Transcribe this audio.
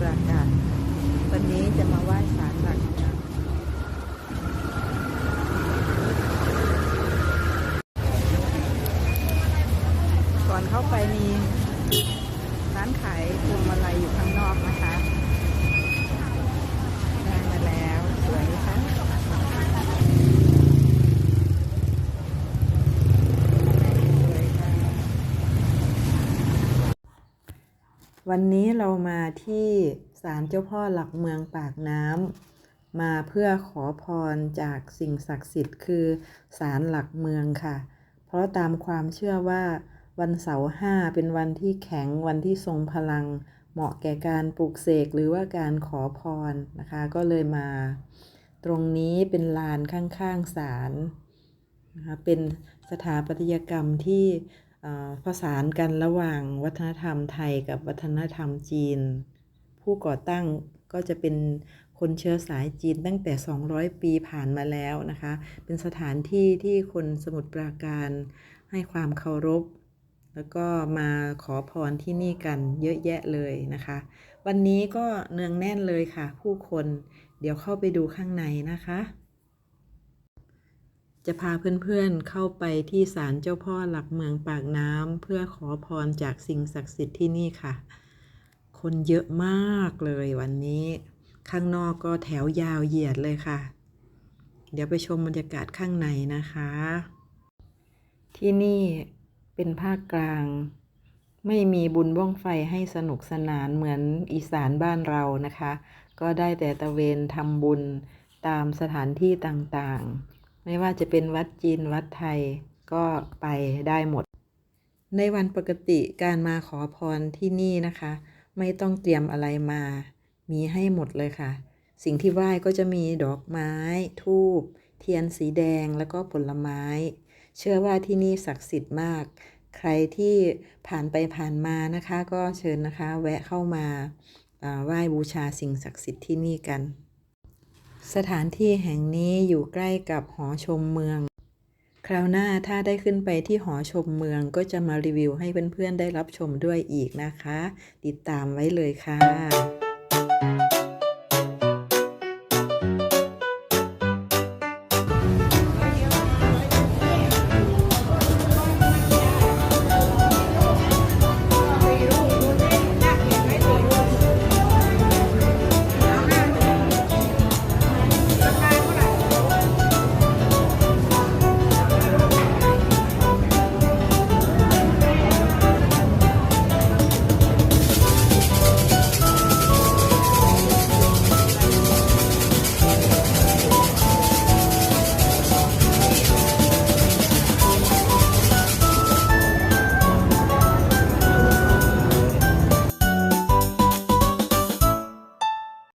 ปราการ วันนี้จะมาไหว้ศาลหลักเมืองก่อนเข้าไปมีร้านขายพวงมาลัยอยู่ข้างนอกนะคะได้มาแล้วสวยไหมคะสวยค่ะ วันนี้เรามาที่ศาลเจ้าพ่อหลักเมืองปากน้ำมาเพื่อขอพรจากสิ่งศักดิ์สิทธิ์คือศาลหลักเมืองค่ะ เพราะตามความเชื่อว่าวันเสาร์ห้าเป็นวันที่แข็งวันที่ทรงพลัง เหมาะแก่การปลูกเสกหรือว่าการขอพรนะคะ ก็เลยมา ตรงนี้เป็นลานข้างๆศาลนะคะเป็นสถาปัตยกรรมที่ ผสานกันระหว่างวัฒนธรรมไทยกับวัฒนธรรมจีน ผู้ก่อตั้งก็จะเป็นคนเชื้อสายจีนตั้งแต่ 200 ปีผ่านมาแล้วนะคะ เป็นสถานที่ที่คนสมุทรปราการให้ความเคารพ แล้วก็มาขอพรที่นี่กันเยอะแยะเลยนะคะ วันนี้ก็เนืองแน่นเลยค่ะ ผู้คน เดี๋ยวเข้าไปดูข้างในนะคะ จะพาเพื่อนๆเข้าไปที่ศาลเจ้าพ่อหลักเมืองปากน้ำเพื่อขอพรจากสิ่งศักดิ์สิทธิ์ที่นี่ค่ะ คนเยอะมากเลยวันนี้ ข้างนอกก็แถวยาวเหยียดเลยค่ะ เดี๋ยวไปชมบรรยากาศข้างในนะคะ ที่นี่เป็นภาคกลาง ไม่มีบุญบ้องไฟให้สนุกสนานเหมือนอีสานบ้านเรานะคะ ก็ได้แต่ตะเวนทำบุญตามสถานที่ต่างๆ ไม่ว่าจะเป็นวัดจีนวัดไทยก็ไปได้หมด ในวันปกติการมาขอพรที่นี่นะคะ ไม่ต้องเตรียมอะไรมา มีให้หมดเลยค่ะ สิ่งที่ไหว้ก็จะมีดอกไม้ทูบเทียนสีแดงแล้วก็ผลไม้ เชื่อว่าที่นี่ศักดิ์สิทธิ์มาก ใครที่ผ่านไปผ่านมานะคะ ก็เชิญนะคะ แวะเข้ามาไหว้บูชาสิ่งศักดิ์สิทธิ์ที่นี่กัน สถานที่แห่งนี้อยู่ใกล้กับหอชมเมือง คราวหน้าถ้าได้ขึ้นไปที่หอชมเมืองก็จะมารีวิวให้เพื่อนๆได้รับชมด้วยอีกนะคะ ติดตามไว้เลยค่ะ